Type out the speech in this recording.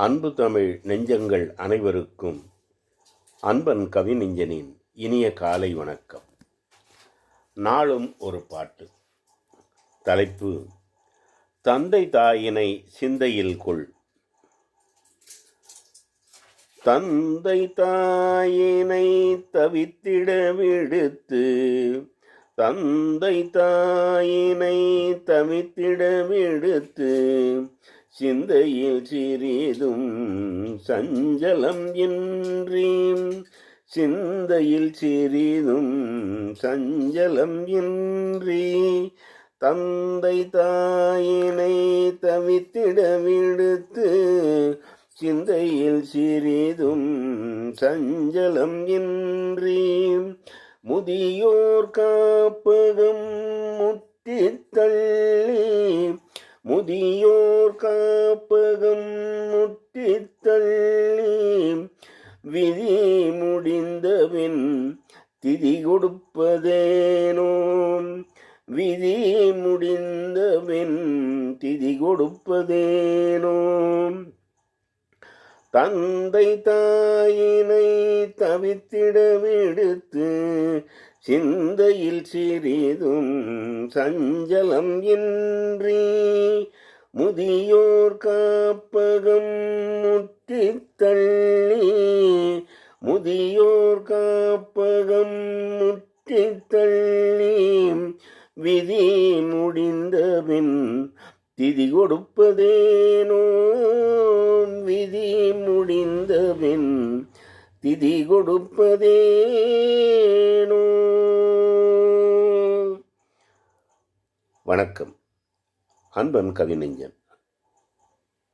அன்பு தமிழ் நெஞ்சங்கள் அனைவருக்கும் அன்பன் கவி நெஞ்சனின் இனிய காலை வணக்கம். நாளும் ஒரு பாட்டு. தலைப்பு தந்தை தாயினை சிந்தையில் கொள். தந்தை தாயினை தவித்திட விடுத்து தந்தை தாயினை தவித்திட விடுத்து சிந்தையில் சிறிதும் சஞ்சலம் இன்றி. சிந்தையில் சிறிதும் சஞ்சலம் இன்றி. தந்தை தாயினை தவித்திட விடுத்து சிந்தையில் சிறிதும் சஞ்சலம் இன்றி. முதியோர் காப்பகம் முத்தித்தள் முதியோர் காப்பகம் முற்றித் தள்ளி விதி முடிந்தவின் திதி கொடுப்பதேனோ? விதி முடிந்தவின் திதி கொடுப்பதேனோ? தந்தை தாயினை தவித்திட விடுத்து சிந்தையில் சிறிதும் சஞ்சலம் இன்றி முதியோர் காப்பகம் முற்றித் தள்ளி முதியோர் காப்பகம் முற்றித் தள்ளி விதி முடிந்தபின் திதி கொடுப்பதேனோ? விதி முடிந்தபின் திதி கொடுப்பதேனோ? வணக்கம். அன்பன் கவிநெஞ்சன்.